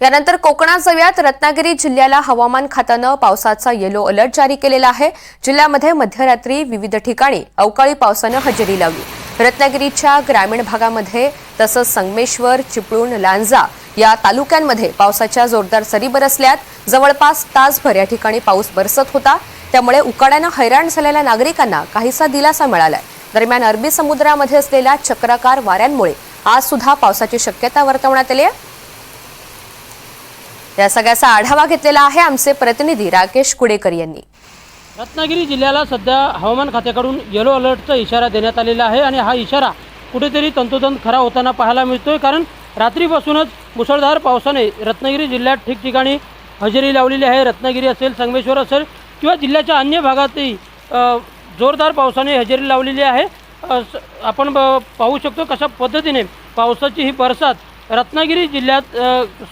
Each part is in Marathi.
यानंतर कोकणात रत्नागिरी जिल्ह्याला हवामान खात्यानं पावसाचा येलो अलर्ट जारी केलेला आहे. जिल्ह्यामध्ये मध्यरात्री विविध ठिकाणी अवकाळी पावसानं हजेरी लावली. रत्नागिरीच्या ग्रामीण भागामध्ये तसंच संगमेश्वर चिपळूण लांजा या तालुक्यांमध्ये पावसाच्या जोरदार सरी बरसल्यात जवळपास तासभर या ठिकाणी पाऊस बरसत होता. त्यामुळे उकाड्यानं हैराण झालेल्या नागरिकांना काहीसा दिलासा मिळालाय. दरम्यान अरबी समुद्रामध्ये असलेल्या चक्राकार वाऱ्यांमुळे आज सुद्धा पावसाची शक्यता वर्तवण्यात आली आहे. या सगळ्याचा आढावा घेतलेला आहे आमचे प्रतिनिधी राकेश कुडेकर यांनी. रत्नागिरी जिल्ह्याला सध्या हवामान खात्याकडून येलो अलर्टचा इशारा देण्यात आलेला आहे आणि हा इशारा कुठेतरी तंतोतंत खरा होताना पाहायला मिळतोय कारण रात्रीपासूनच मुसळधार पावसाने रत्नागिरी जिल्ह्यात ठिकठिकाणी हजेरी लावलेली आहे. रत्नागिरी असेल संगमेश्वर असेल किंवा जिल्ह्याच्या अन्य भागातही जोरदार पावसाने हजेरी लावलेली आहे. स- आपण पाहू शकतो कशा पद्धतीने पावसाची ही बरसात रत्नागिरी जिल्ह्यात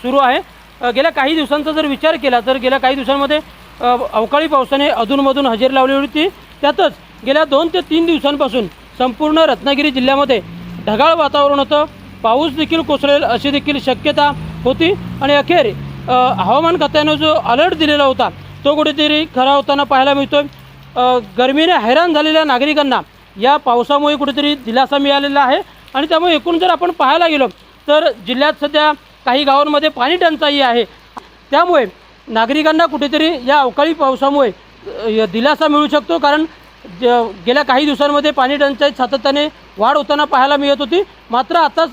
सुरू आहे. गेल्या काही दिवसांचा जर विचार केला तर गेल्या काही दिवसांमध्ये अवकाळी पावसाने अधूनमधून हजेरी लावली होती. त्यातच गेल्या दोन ते तीन दिवसांपासून संपूर्ण रत्नागिरी जिल्ह्यामध्ये ढगाळ वातावरण होतं. पाऊस देखील कोसळेल अशी देखील शक्यता होती. आणि अखेर हवामान खात्यानं जो अलर्ट दिलेला होता तो कुठेतरी खरा होताना पाहायला मिळतो गरमीने हैराण झालेल्या नागरिकांना या पावसामुळे कुठेतरी दिलासा मिळालेला आहे. आणि त्यामुळे एकूण जर आपण पाहायला गेलो तर जिल्ह्यात सध्या काही गावांमध्ये पाणी टंचाई आहे. त्यामुळे नागरिकांना कुठेतरी या अवकाळी पावसामुळे दिलासा मिळू शकतो. कारण ज- गेल्या काही दिवसांमध्ये पाणी टंचाईत सातत्याने वाढ होताना पाहायला मिळत होती. मात्र आताच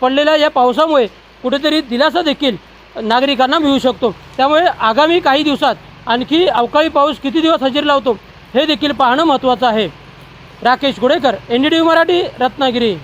पडलेल्या या पावसामुळे कुठेतरी दिलासा देखील नागरिकांना मिळू शकतो. त्यामुळे आगामी काही दिवसात आणखी अवकाळी पाऊस किती दिवस हजेरी लावतो हे देखील पाहणं महत्त्वाचं आहे. Rakesh Gudekar N D T V Marathi Ratnagiri.